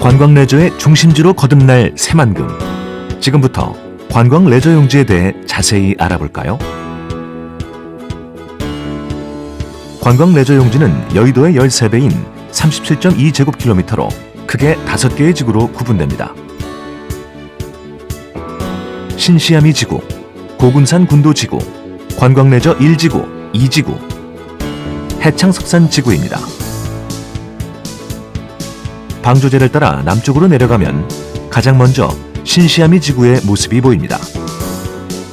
관광 레저의 중심지로 거듭날 새만금. 지금부터 관광 레저 용지에 대해 자세히 알아볼까요? 관광 레저 용지는 여의도의 13배인 37.2제곱킬로미터로 크게 5개의 지구로 구분됩니다. 신시아미 지구, 고군산 군도 지구, 관광 레저 1지구, 2지구, 해창석산 지구입니다. 방조제를 따라 남쪽으로 내려가면 가장 먼저 신시아미 지구의 모습이 보입니다.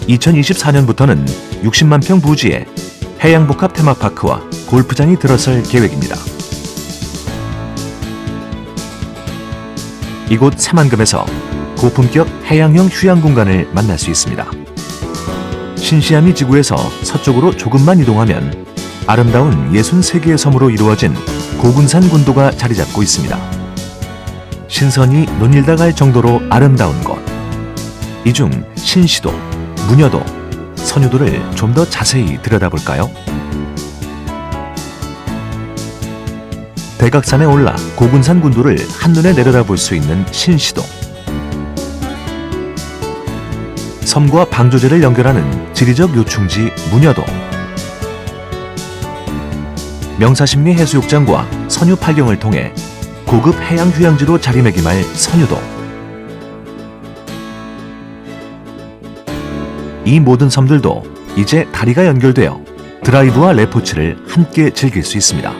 2024년부터는 60만 평 부지에 해양복합 테마파크와 골프장이 들어설 계획입니다. 이곳 새만금에서 고품격 해양형 휴양 공간을 만날 수 있습니다. 신시아미 지구에서 서쪽으로 조금만 이동하면 아름다운 63개의 섬으로 이루어진 고군산 군도가 자리 잡고 있습니다. 신선이 눈일다 갈 정도로 아름다운 곳. 이 중 신시도, 무녀도, 선유도를 좀 더 자세히 들여다볼까요? 대각산에 올라 고군산 군도를 한눈에 내려다볼 수 있는 신시도. 섬과 방조제를 연결하는 지리적 요충지 무녀도. 명사심리 해수욕장과 선유 팔경을 통해 고급 해양 휴양지로 자리매김할 선유도. 이 모든 섬들도 이제 다리가 연결되어 드라이브와 레포츠를 함께 즐길 수 있습니다.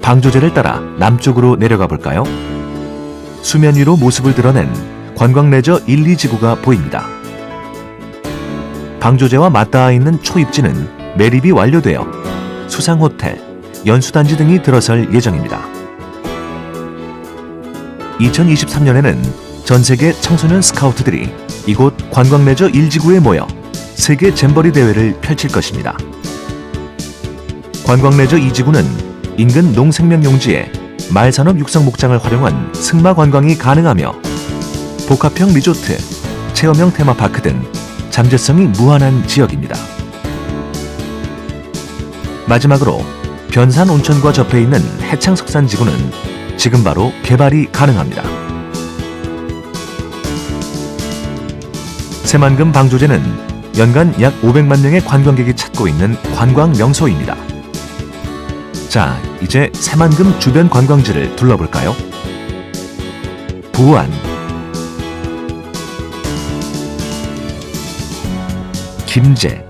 방조제를 따라 남쪽으로 내려가 볼까요? 수면 위로 모습을 드러낸 관광 레저 1, 2지구가 보입니다. 방조제와 맞닿아 있는 초입지는 매립이 완료되어 수상 호텔, 연수단지 등이 들어설 예정입니다. 2023년에는 전 세계 청소년 스카우트들이 이곳 관광 레저 1지구에 모여 세계 잼버리 대회를 펼칠 것입니다. 관광 레저 2지구는 인근 농생명 용지에 말산업 육성 목장을 활용한 승마 관광이 가능하며 복합형 리조트, 체험형 테마파크 등 잠재성이 무한한 지역입니다. 마지막으로 변산 온천과 접해 있는 해창석산 지구는 지금 바로 개발이 가능합니다. 새만금 방조제는 연간 약 500만 명의 관광객이 찾고 있는 관광 명소입니다. 자, 이제 새만금 주변 관광지를 둘러볼까요? 부안, 김제,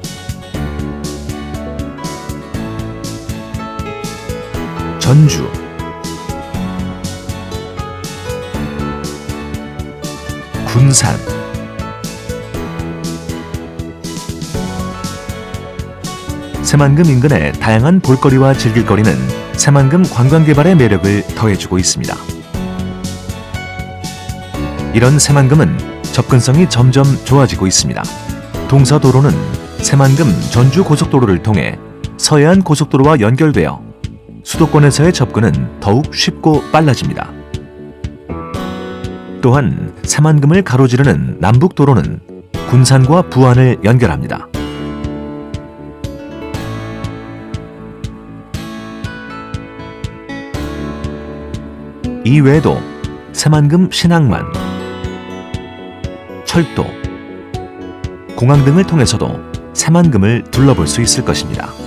전주, 군산, 새만금 인근의 다양한 볼거리와 즐길거리는 새만금 관광개발의 매력을 더해주고 있습니다. 이런 새만금은 접근성이 점점 좋아지고 있습니다. 동서도로는 새만금 전주 고속도로를 통해 서해안 고속도로와 연결되어 수도권에서의 접근은 더욱 쉽고 빨라집니다. 또한 새만금을 가로지르는 남북도로는 군산과 부안을 연결합니다. 이 외에도 새만금 신항만, 철도, 공항 등을 통해서도 새만금을 둘러볼 수 있을 것입니다.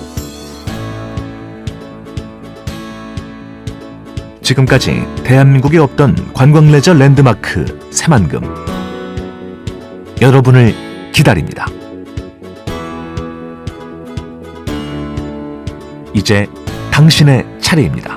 지금까지 대한민국에 없던 관광 레저 랜드마크 새만금. 여러분을 기다립니다. 이제 당신의 차례입니다.